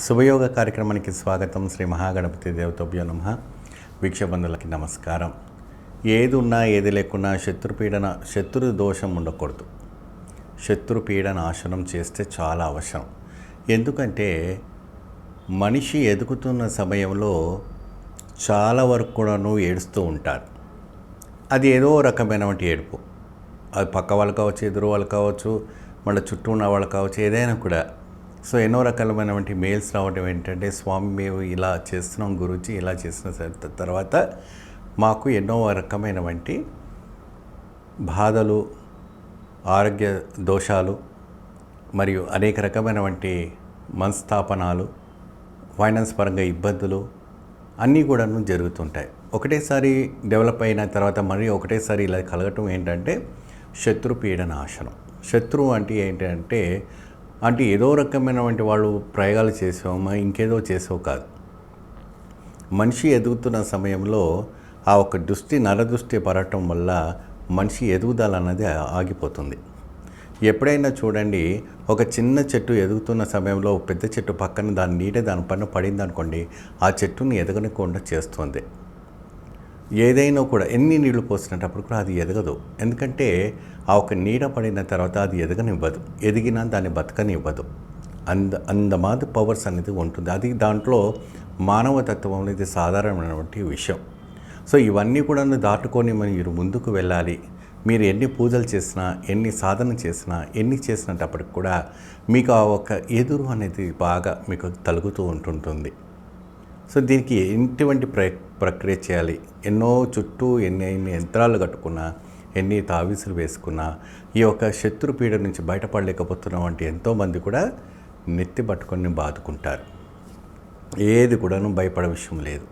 శుభయోగ కార్యక్రమానికి స్వాగతం శ్రీ మహాగణపతి దేవతభ్యో నమ. వీక్షబంధులకి నమస్కారం. ఏది ఉన్నా ఏది లేకున్నా శత్రుపీడన శత్రు దోషం ఉండకూడదు. శత్రుపీడ నాశనం చేస్తే చాలా అవసరం. ఎందుకంటే మనిషి ఎదుగుతున్న సమయంలో చాలా వరకు కూడాను ఏడుస్తూ ఉంటారు అది ఏదో రకమైనటువంటి ఏడుపు. అది పక్క వాళ్ళు కావచ్చు ఎదురు వాళ్ళు కావచ్చు మళ్ళీ చుట్టూ ఉన్న వాళ్ళు కావచ్చు ఏదైనా కూడా సో ఎన్నో రకాలమైనటువంటి మెయిల్స్ రావడం ఏంటంటే స్వామి మేము ఇలా చేస్తున్నాం గురించి ఇలా చేసిన తర్వాత మాకు ఎన్నో రకమైనటువంటి బాధలు ఆరోగ్య దోషాలు మరియు అనేక రకమైనటువంటి మనస్థాపనాలు ఫైనాన్స్ పరంగా ఇబ్బందులు అన్నీ కూడాను జరుగుతుంటాయి. ఒకటేసారి డెవలప్ అయిన తర్వాత మరీ ఒకటేసారి ఇలా కలగటం ఏంటంటే శత్రు పీడనాశనం. శత్రువు అంటే ఏంటంటే అంటే ఏదో రకమైనటువంటి వాళ్ళు ప్రయోగాలు చేసామా ఇంకేదో చేసావు కాదు. మనిషి ఎదుగుతున్న సమయంలో ఆ ఒక దృష్టి నరదృష్టి పడటం వల్ల మనిషి ఎదుగుదల అన్నది ఆగిపోతుంది. ఎప్పుడైనా చూడండి ఒక చిన్న చెట్టు ఎదుగుతున్న సమయంలో పెద్ద చెట్టు పక్కన దాని నీడ దానిపైన పడింది అనుకోండి ఆ చెట్టుని ఎదగనకుండా చేస్తుంది. ఏదైనా కూడా ఎన్ని నీళ్ళు పోసినప్పుడు కూడా అది ఎదగదు. ఎందుకంటే ఆ ఒక నీడ పడిన తర్వాత అది ఎదగనివ్వదు. ఎదిగినా దాన్ని బతకనివ్వదు. అంద అందమాది పవర్స్ అనేది ఉంటుంది. అది దాంట్లో మానవతత్వం అనేది సాధారణమైనటువంటి విషయం. సో ఇవన్నీ కూడా దాటుకొని మీరు ముందుకు వెళ్ళాలి. మీరు ఎన్ని పూజలు చేసినా ఎన్ని సాధన చేసినా ఎన్ని చేసినప్పటికి కూడా మీకు ఆ ఒక ఎదురు అనేది బాగా మీకు తలుగుతూ ఉంటుంటుంది. సో దీనికి ఎటువంటి ప్ర ప్రక్రియ చేయాలి. ఎన్నో చుట్టూ ఎన్ని ఎన్ని యంత్రాలు కట్టుకున్నా ఎన్ని తావీసులు వేసుకున్నా ఈ యొక్క శత్రుపీడ నుంచి బయటపడలేకపోతున్న వంటి ఎంతోమంది కూడా నెత్తి పట్టుకొని బాదుకుంటారు. ఏది కూడాను భయపడే విషయం లేదు.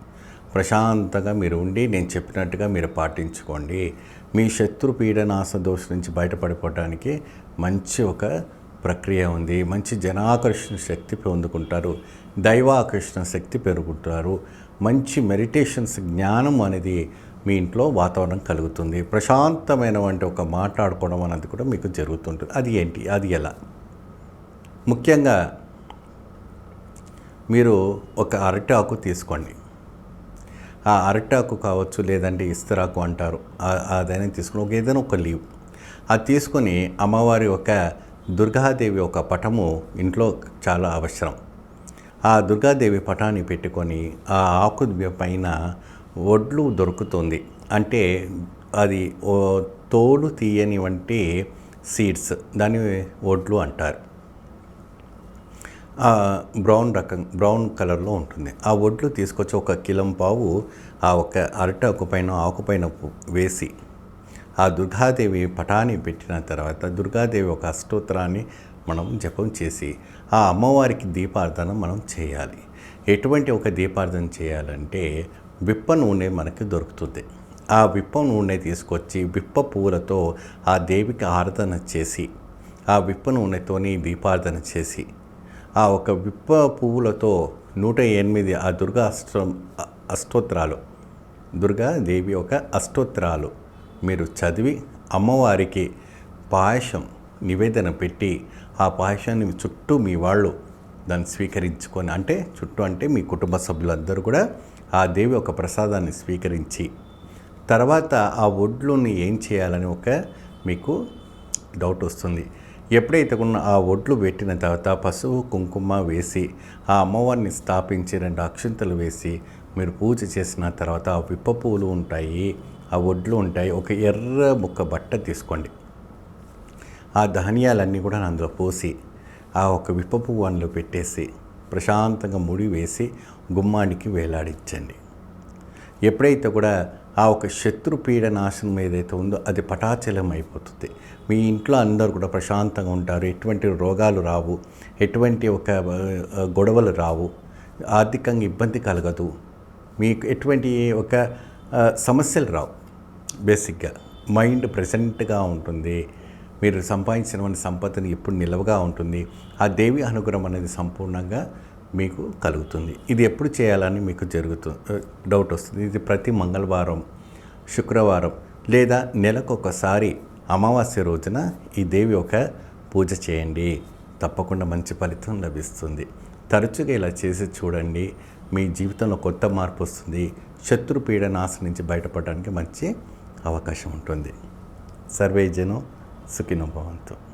ప్రశాంతంగా మీరు ఉండి నేను చెప్పినట్టుగా మీరు పాటించుకోండి. మీ శత్రు పీడనాశ దోష నుంచి బయటపడిపోవడానికి మంచి ఒక ప్రక్రియ ఉంది. మంచి జనాకర్షణ శక్తి పొందుకుంటారు. దైవాకర్షణ శక్తి పెరుగుతారు. మంచి మెడిటేషన్స్ జ్ఞానం అనేది మీ ఇంట్లో వాతావరణం కలుగుతుంది. ప్రశాంతమైన వంటి ఒక మాట్లాడుకోవడం అనేది కూడా మీకు జరుగుతుంటుంది. అది ఏంటి? అది ఎలా? ముఖ్యంగా మీరు ఒక అరటాకు తీసుకోండి. ఆ అరటాకు కావచ్చు లేదంటే ఇస్తరాకు అంటారు. ఆ- అదైనా తీసుకుని ఒక ఏదైనా ఒక లీవ్. అది తీసుకొని అమ్మవారి ఒక దుర్గాదేవి ఒక పటము ఇంట్లో చాలా అవసరం. ఆ దుర్గాదేవి పటాన్ని పెట్టుకొని ఆ ఆకు పైన ఒడ్లు దొరుకుతుంది. అంటే అది ఓ తోలు తీయని వంటి సీడ్స్ దాన్ని ఒడ్లు అంటారు. ఆ బ్రౌన్ రకం బ్రౌన్ కలర్లో ఉంటుంది. ఆ ఒడ్లు తీసుకొచ్చి ఒక కిలం పావు ఆ ఒక అరటాకు పైన ఆకుపైన వేసి ఆ దుర్గాదేవి పటాన్ని పెట్టిన తర్వాత దుర్గాదేవి ఒక అష్టోత్తరాన్ని మనం జపం చేసి ఆ అమ్మవారికి దీపార్థన మనం చేయాలి. ఎటువంటి ఒక దీపార్థన చేయాలంటే విప్ప నూనె మనకి దొరుకుతుంది. ఆ విప్ప నూనె తీసుకొచ్చి విప్ప పువ్వులతో ఆ దేవికి ఆరాధన చేసి ఆ విప్ప నూనెతోని దీపార్థన చేసి ఆ ఒక విప్ప పువ్వులతో నూట ఎనిమిది ఆ దుర్గా అష్టం అష్టోత్తరాలు దుర్గా దేవి అష్టోత్తరాలు మీరు చదివి అమ్మవారికి పాయసం నివేదన పెట్టి ఆ పాయసాన్ని చుట్టూ మీ వాళ్ళు దాన్ని స్వీకరించుకొని అంటే చుట్టూ అంటే మీ కుటుంబ సభ్యులందరూ కూడా ఆ దేవి ఒక ప్రసాదాన్ని స్వీకరించి తర్వాత ఆ ఒడ్లుని ఏం చేయాలని ఒక మీకు డౌట్ వస్తుంది. ఎప్పుడైతే ఉన్న ఆ ఒడ్లు పెట్టిన తర్వాత పసుపు కుంకుమ వేసి ఆ అమ్మవారిని స్థాపించి రెండు అక్షంతలు వేసి మీరు పూజ చేసిన తర్వాత ఆ విప్ప పువ్వులు ఉంటాయి. ఆ ఒడ్లు ఉంటాయి. ఒక ఎర్ర ముక్క బట్ట తీసుకోండి. ఆ ధాన్యాలన్నీ కూడా అందులో పోసి ఆ ఒక విప్ప పువ్వు అందులో పెట్టేసి ప్రశాంతంగా ముడి వేసి గుమ్మానికి వేలాడించండి. ఎప్పుడైతే కూడా ఆ ఒక శత్రు పీడ నాశనం ఏదైతే ఉందో అది పటాచలం అయిపోతుంది. మీ ఇంట్లో అందరూ కూడా ప్రశాంతంగా ఉంటారు. ఎటువంటి రోగాలు రావు. ఎటువంటి ఒక గొడవలు రావు. ఆర్థికంగా ఇబ్బంది కలగదు. మీకు ఎటువంటి ఒక సమస్యలు రావు. బేసిక్గా మైండ్ ప్రజెంట్గా ఉంటుంది. మీరు సంపాదించిన సంపదని ఎప్పుడు నిలవగా ఉంటుంది. ఆ దేవి అనుగ్రహం అనేది సంపూర్ణంగా మీకు కలుగుతుంది. ఇది ఎప్పుడు చేయాలని మీకు జరుగుతుంది డౌట్ వస్తుంది. ఇది ప్రతి మంగళవారం శుక్రవారం లేదా నెలకొకసారి అమావాస్య రోజున ఈ దేవి ఒక పూజ చేయండి. తప్పకుండా మంచి ఫలితం లభిస్తుంది. తరచుగా ఇలా చేసి చూడండి. మీ జీవితంలో కొత్త మార్పు వస్తుంది. శత్రు పీడ నాశ నుంచి బయటపడడానికి మంచి అవకాశం ఉంటుంది. సర్వే జనం సుఖినో భవంతు.